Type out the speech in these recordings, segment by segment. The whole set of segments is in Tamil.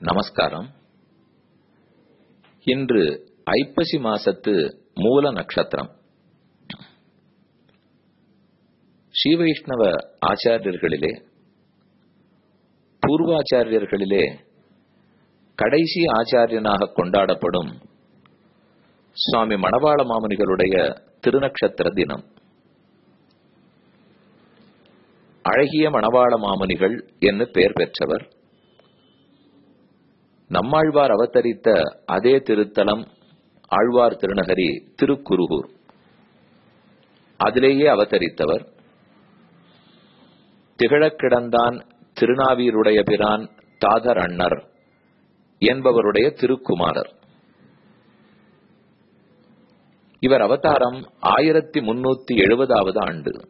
நமஸ்காரம். இன்று ஐப்பசி மாசத்து மூல நட்சத்திரம். ஸ்ரீவைஷ்ணவ ஆச்சாரியர்களிலே பூர்வாச்சாரியர்களிலே கடைசி ஆச்சாரியனாக கொண்டாடப்படும் சுவாமி மணவாள மாமுனிகளுடைய திருநக்ஷத்திர தினம். அழகிய மணவாள மாமுனிகள் என்று பெயர் பெற்றவர் நம்மாழ்வார் அவதரித்த அதே திருத்தலம் ஆழ்வார் திருநகரி திருக்குருகூர். அதிலேயே அவதரித்தவர். திகழக் கிடந்தான் திருநாவீருடைய பிரான் தாதர் அண்ணர் என்பவருடைய திருக்குமாரர். இவர் அவதாரம் ஆயிரத்தி முன்னூத்தி எழுபதாவது ஆண்டு.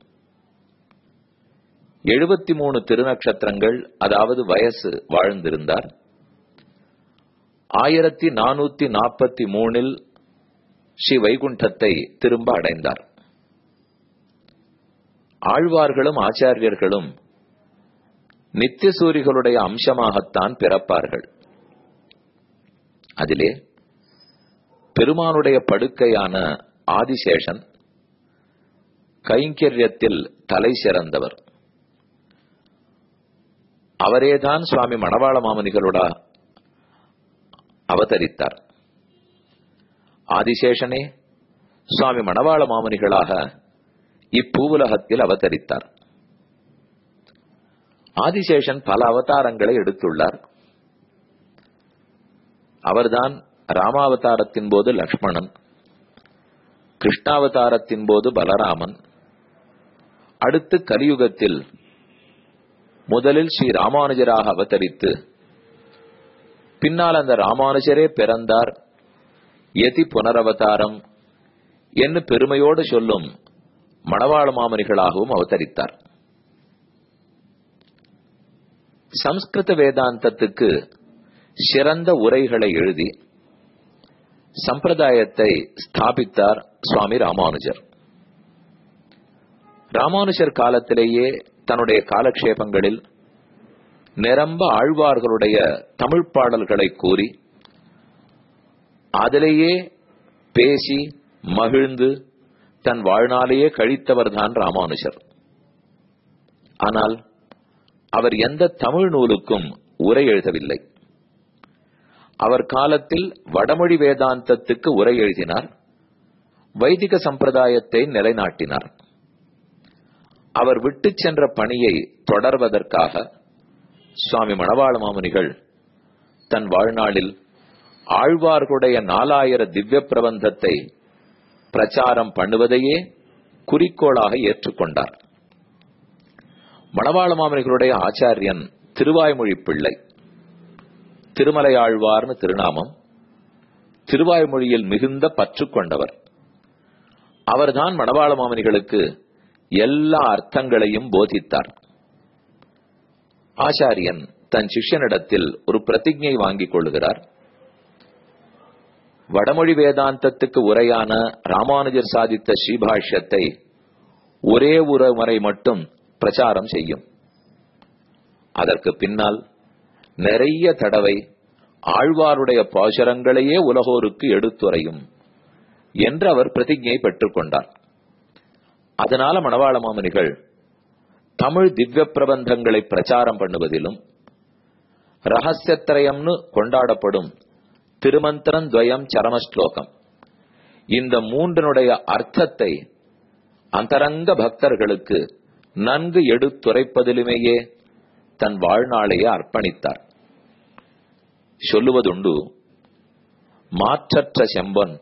எழுபத்தி மூணு திருநக்ஷத்திரங்கள் அதாவது வயசு வாழ்ந்திருந்தார். ஆயிரத்தி நானூத்தி நாற்பத்தி மூணில் ஸ்ரீ வைகுண்டத்தை திரும்ப அடைந்தார். ஆழ்வார்களும் ஆச்சாரியர்களும் நித்தியசூரிகளுடைய அம்சமாகத்தான் பிறப்பார்கள். அதிலே பெருமானுடைய படுக்கையான ஆதிசேஷன் கைங்கரியத்தில் தலை சிறந்தவர். அவரேதான் சுவாமி மணவாள மாமனிகளுடா அவதரித்தார். ஆதிசேஷனே சுவாமி மணவாள மாமுனிகளாக இப்பூவுலகத்தில் அவதரித்தார். ஆதிசேஷன் பல அவதாரங்களை எடுத்துள்ளார். அவர்தான் ராமாவதாரத்தின் போது லக்ஷ்மணன் கிருஷ்ணாவதாரத்தின் போது பலராமன் அடுத்து கலியுகத்தில் முதலில் ஸ்ரீ ராமானுஜராக அவதரித்து பின்னால் அந்த ராமானுஜரே பிறந்தார். எதி புனரவதாரம் என்று பெருமையோடு சொல்லும் மணவாள மாமனிகளாகவும் அவதரித்தார். சம்ஸ்கிருத வேதாந்தத்துக்கு சிறந்த உரைகளை எழுதி சம்பிரதாயத்தை ஸ்தாபித்தார் சுவாமி ராமானுஜர். ராமானுஜர் காலத்திலேயே தன்னுடைய காலக்ஷேபங்களில் நிரம்ப ஆழ்வார்களுடைய தமிழ் பாடல்களை கூறி அதிலேயே பேசி மகிழ்ந்து தன் வாழ்நாளையே கழித்தவர்தான் ராமானுஜர். ஆனால் அவர் எந்த தமிழ் நூலுக்கும் உரை எழுதவில்லை. அவர் காலத்தில் வடமொழி வேதாந்தத்துக்கு உரை எழுதினார் வைதிக சம்பிரதாயத்தை நிலைநாட்டினார். அவர் விட்டு சென்ற பணியை தொடர்வதற்காக சுவாமி மணவாள மாமுனிகள் தன் வாழ்நாளில் ஆழ்வார்களுடைய நாலாயிர திவ்ய பிரபந்தத்தை பிரச்சாரம் பண்ணுவதையே குறிக்கோளாக ஏற்றுக்கொண்டார். மணவாள மாமுனிகளுடைய ஆச்சாரியன் திருவாய்மொழி பிள்ளை திருமலையாழ்வார்னு திருநாமம் திருவாய்மொழியில் மிகுந்த பற்று கொண்டவர். அவர்தான் மணவாள மாமனிகளுக்கு எல்லா அர்த்தங்களையும் போதித்தார். ஆச்சாரியன் தன் சிஷ்யனிடத்தில் ஒரு பிரதிஜை வாங்கிக் கொள்கிறார் வடமொழி வேதாந்தத்துக்கு உரையான ராமானுஜர் சாதித்த ஸ்ரீபாஷ்யத்தை ஒரே ஒரு முறை மட்டும் பிரச்சாரம் செய்யும். அதற்கு பின்னால் நிறைய தடவை ஆழ்வாருடைய பாசுரங்களையே உலகோருக்கு எடுத்துரையும் என்று அவர் பிரதிஜை பெற்றுக் கொண்டார். அதனால மணவாள மாமனிகள் தமிழ் திவ்ய பிரபந்தங்களை பிரச்சாரம் பண்ணுவதிலும் ரகசியத்திரயம்னு கொண்டாடப்படும் திருமந்திரம் துவயம் சரமஸ்லோகம். இந்த மூன்றினுடைய அர்த்தத்தை அந்தரங்க பக்தர்களுக்கு நன்கு எடுத்துரைப்பதிலுமேயே தன் வாழ்நாளையே அர்ப்பணித்தார். சொல்லுவதுண்டு மாற்றற்ற செம்பன்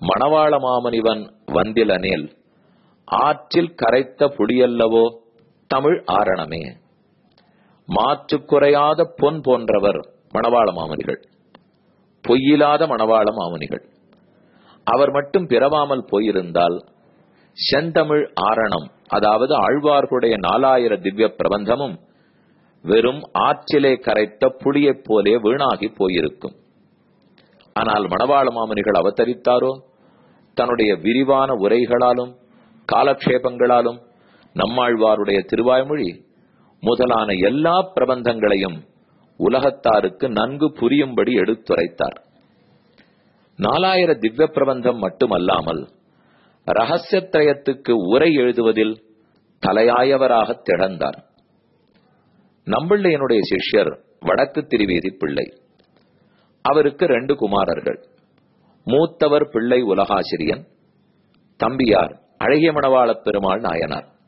மணவாள மாமனிவன் வந்திலனேல் ஆற்றில் கரைத்த புடியல்லவோ தமிழ் ஆரணமே. மாற்று குறையாத பொன் போன்றவர் மணவாள மாமனிகள். பொய்யில்லாத மணவாள மாமுனிகள். அவர் மட்டும் பிறவாமல் போயிருந்தால் செந்தமிழ் ஆரணம் அதாவது ஆழ்வார்களுடைய நாலாயிர திவ்ய பிரபந்தமும் வெறும் ஆற்றிலே கரைத்த புளியைப் போலே வீணாகி போயிருக்கும். ஆனால் மணவாள மாமுனிகள் அவதரித்தாரோ? தன்னுடைய விரிவான உரைகளாலும் காலக்ஷேபங்களாலும் நம்மாழ்வாருடைய திருவாய்மொழி முதலான எல்லா பிரபந்தங்களையும் உலகத்தாருக்கு நன்கு புரியும்படி எடுத்துரைத்தார். நாலாயிர திவ்ய பிரபந்தம் மட்டுமல்லாமல் ரகசியத்திரயத்துக்கு உரை எழுதுவதில் தலையாயவராக திகழ்ந்தார். நம்பிள்ளையனுடைய சிஷ்யர் வடக்கு திருவேதி பிள்ளை. அவருக்கு ரெண்டு குமாரர்கள். மூத்தவர் பிள்ளை உலகாசிரியன் தம்பியார் அழகிய பெருமாள் நாயனார்.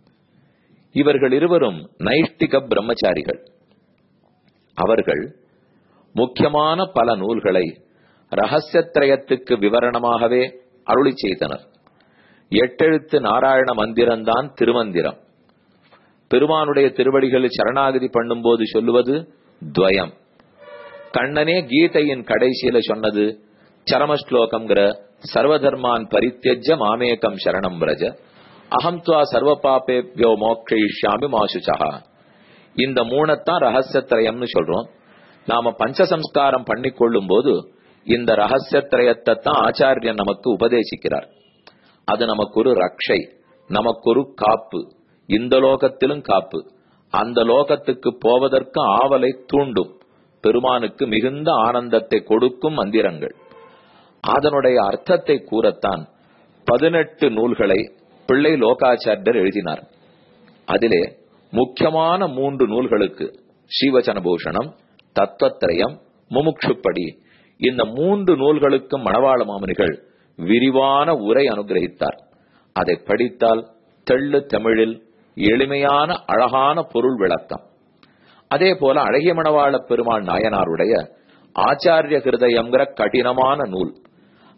இவர்கள் இருவரும் நைஷ்டிக பிரம்மச்சாரிகள். அவர்கள் முக்கியமான பல நூல்களை ரகசியத்திரயத்துக்கு விவரணமாகவே அருளி செய்தனர். எட்டெழுத்து நாராயண மந்திரம்தான் திருமந்திரம். பெருமானுடைய திருவடிகளில் சரணாகதி பண்ணும்போது சொல்லுவது துவயம். கண்ணனே கீதையின் கடைசியில சொன்னது சரமஸ்லோகம்ங்கிற சர்வதர்மான் பரித்தியஜ மாமேகம் சரணம் பிரஜ. அகம் துவா சர்வ பாப்பேபியோ மோக்ஷயிஷ்யாமி மாசுச்சா இந்த மூணத்தான் ரகசியத்திரயம்னு சொல்றோம். நாம பஞ்சசம்ஸ்காரம் பண்ணி கொள்ளும் போது இந்த ரகசியத்திரயத்தை தான் ஆச்சாரியன் நமக்கு உபதேசிக்கிறார். அது நமக்கு ஒரு ரக்ஷை நமக்கு ஒரு காப்பு. இந்த லோகத்திலும் காப்பு. அந்த லோகத்துக்கு போவதற்கு ஆவலை தூண்டும். பெருமானுக்கு மிகுந்த ஆனந்தத்தை கொடுக்கும் மந்திரங்கள். அதனுடைய அர்த்தத்தை கூறத்தான் பதினெட்டு நூல்களை பிள்ளை லோகாச்சாரியர் எழுதினார். அதிலே முக்கியமான மூன்று நூல்களுக்கு ஸ்ரீவச்சனபூஷணம் தத்துவத்திரயம் முமுட்சுப்படி இந்த மூன்று நூல்களுக்கும் மணவாள மாமனிகள் விரிவான உரை அனுகிரகித்தார். அதை படித்தால் தெள்ளு தமிழில் எளிமையான அழகான பொருள் விளக்கம். அதே போல அழகிய மணவாள பெருமாள் நாயனாருடைய ஆச்சாரிய ஹிருதயம்ங்கிற கடினமான நூல்.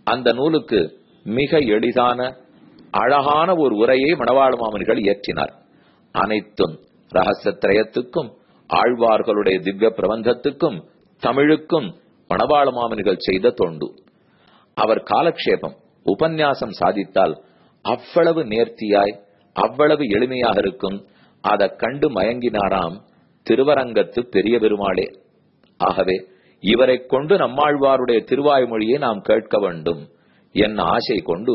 அந்த நூலுக்கு மிக எளிதான அழகான ஒரு உரையை மணவாள மாமனிகள் இயற்றினார். அனைத்தும் ரகசத்திரயத்துக்கும் ஆழ்வார்களுடைய திவ்ய பிரபந்தத்துக்கும் தமிழுக்கும் மணவாள மாமனிகள் செய்த தொண்டு. அவர் காலக்ஷேபம் உபன்யாசம் சாதித்தால் அவ்வளவு நேர்த்தியாய் அவ்வளவு எளிமையாக இருக்கும். அதை கண்டு மயங்கினாராம் திருவரங்கத்து பெரிய பெருமாளே. ஆகவே இவரை கொண்டு நம்மாழ்வாருடைய திருவாய்மொழியை நாம் கேட்க வேண்டும். என் ஆசை கொண்டு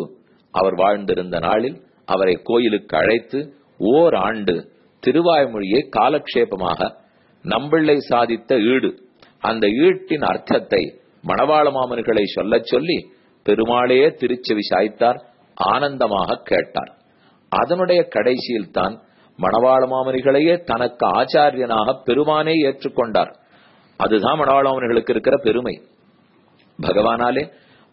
அவர் வாழ்ந்திருந்த நாளில் அவரை கோயிலுக்கு அழைத்து ஓர் ஆண்டு திருவாய்மொழியை காலக்ஷேபமாக நம்பிள்ளை சாதித்த ஈடு. அந்த ஈட்டின் அர்த்தத்தை மணவாள மாமன்களை சொல்லச் சொல்லி பெருமாளே திருச்செவி சாய்த்தார் ஆனந்தமாக கேட்டார். அதனுடைய கடைசியில் தான் மணவாள மாமனிகளையே தனக்கு ஆச்சாரியனாக பெருமானே ஏற்றுக்கொண்டார். அதுதான் மணவாள மாமனிகளுக்கு இருக்கிற பெருமை. பகவானாலே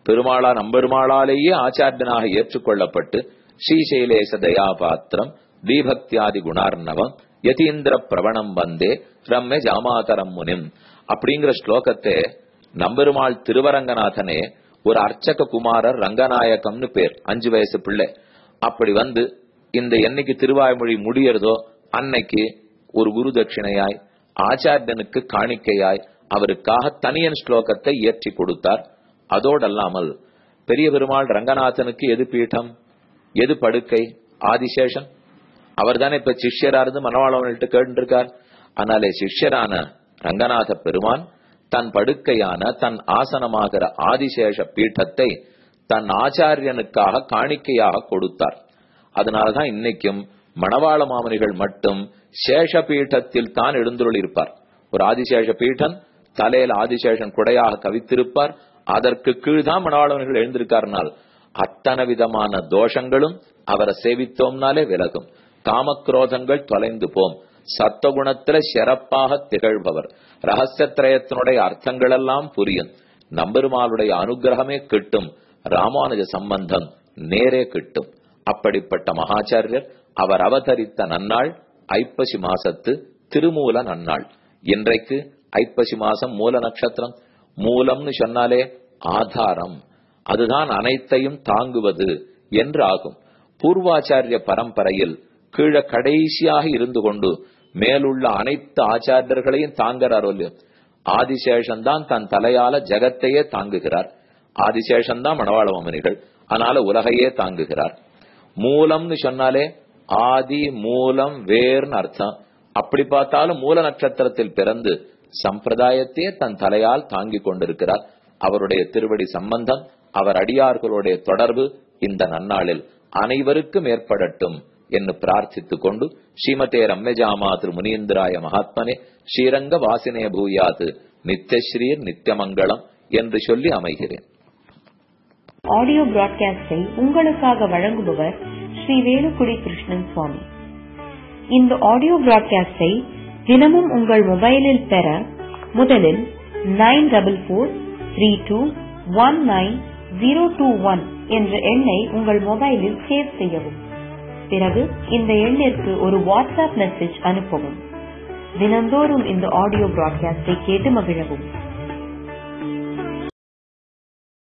பெருமாளா நம்பெருமாளாலேயே ஆச்சாரியனாக ஏற்றுக்கொள்ளப்பட்டு ஸ்ரீசைலேச தயாபாத்திரம் தீபக்தியாதி குணார்ணவம் யதீந்திர பிரவணம் வந்தே ரம்ய ஜாமாதரம் முனிம். அப்படிங்கிற ஸ்லோகத்தை நம்பெருமாள் திருவரங்கநாதனே ஒரு அர்ச்சக குமாரர் ரங்கநாயகம்னு பேர் அஞ்சு வயசு பிள்ளை. அப்படி வந்து இந்த என்னைக்கு திருவாய்மொழி முடியறதோ அன்னைக்கு ஒரு குரு தட்சிணையாய் ஆச்சாரியனுக்கு காணிக்கையாய் அவருக்காக தனியன் ஸ்லோகத்தை இயற்றி கொடுத்தார். அதோடல்லாமல் பெரிய பெருமாள் ரங்கநாதனுக்கு எது பீட்டம் எது படுக்கை ஆதிசேஷன்? அவர் தானே இப்ப சிஷ்யரா இருந்து மனவாளவன்கிட்ட கேட்டுருக்கார். அதனாலே சிஷ்யரான ரங்கநாத பெருமான் தன் படுக்கையான தன் ஆசனமாகிற ஆதிசேஷ பீட்டத்தை தன் ஆச்சாரியனுக்காக காணிக்கையாக கொடுத்தார். அதனாலதான் இன்னைக்கும் மணவாள மாமனிகள் மட்டும் சேஷ பீட்டத்தில் தான் எழுந்துள்ளிருப்பார் ஒரு ஆதிசேஷ பீட்டன் தலையில் ஆதிசேஷன் குடையாக கவித்திருப்பார். அதற்கு கீழ்தான் மணவாளவர்கள் எழுந்திருக்காருனால் அத்தனை விதமான தோஷங்களும் அவரை சேவித்தோம்னாலே விலகும். காமக்ரோதங்கள் தொலைந்து போம். சத்தகுணத்துல சிறப்பாக திகழ்பவர். ரகசியத்திரயத்தினுடைய அர்த்தங்கள் எல்லாம் புரியும். நம்பெருமாளுடைய அனுகிரகமே கிட்டும். ராமானுஜ சம்பந்தம் நேரே கிட்டும். அப்படிப்பட்ட மகாச்சாரியர் அவர் அவதரித்த நன்னாள் ஐப்பசி மாசத்து திருமூல நன்னாள். இன்றைக்கு ஐப்பசி மாசம் மூல நட்சத்திரம். மூலம்னு சொன்னாலே ஆதாரம். அதுதான் அனைத்தையும் தாங்குவது என்று ஆகும் பூர்வாச்சாரிய பரம்பரையில் கீழே கடைசியாக இருந்து கொண்டு மேலுள்ள அனைத்து ஆச்சாரியர்களையும் தாங்குறாரோ இல்லையோ? ஆதிசேஷன் தான் தன் தலையால ஜகத்தையே தாங்குகிறார். ஆதிசேஷன் தான் மணவாள மமனிகள் அதனால உலகையே தாங்குகிறார். மூலம்னு சொன்னாலே ஆதி மூலம் வேர்னு அர்த்தம். அப்படி பார்த்தாலும் மூல நட்சத்திரத்தில் பிறந்து சம்பிரதாயத்தையே தன் தலையால் தாங்கிக் கொண்டிருக்கிறார். அவருடைய திருவடி சம்பந்தம் அவர் அடியார்களுடைய தொடர்பு இந்த நன்னாளில் அனைவருக்கும் ஏற்படட்டும் என்று பிரார்த்தித்துக் கொண்டு ஸ்ரீமதே ரம்யஜாமா திரு முனீந்திராய மகாத்மனே ஸ்ரீரங்க வாசினே பூயாது நித்யஸ்ரீர் நித்யமங்கலம் என்று சொல்லி அமைகிறேன். ஆடியோ பிராட்காஸ்டை உங்களுக்காக வழங்குபவர் ஸ்ரீ வேலுக்குடி கிருஷ்ணன் சுவாமி. இந்த ஆடியோ பிராட்காஸ்டை தினமும் உங்கள் மொபைலில் பெற முதலில் nine double four three two one nine zero two one என்ற எண்ணை உங்கள் மொபைலில் சேவ் செய்யவும். பிறகு இந்த எண்ணிற்கு ஒரு வாட்ஸ்அப் மெசேஜ் அனுப்பவும். தினந்தோறும் இந்த ஆடியோ பிராட்காஸ்டை கேட்டு மகிழவும்.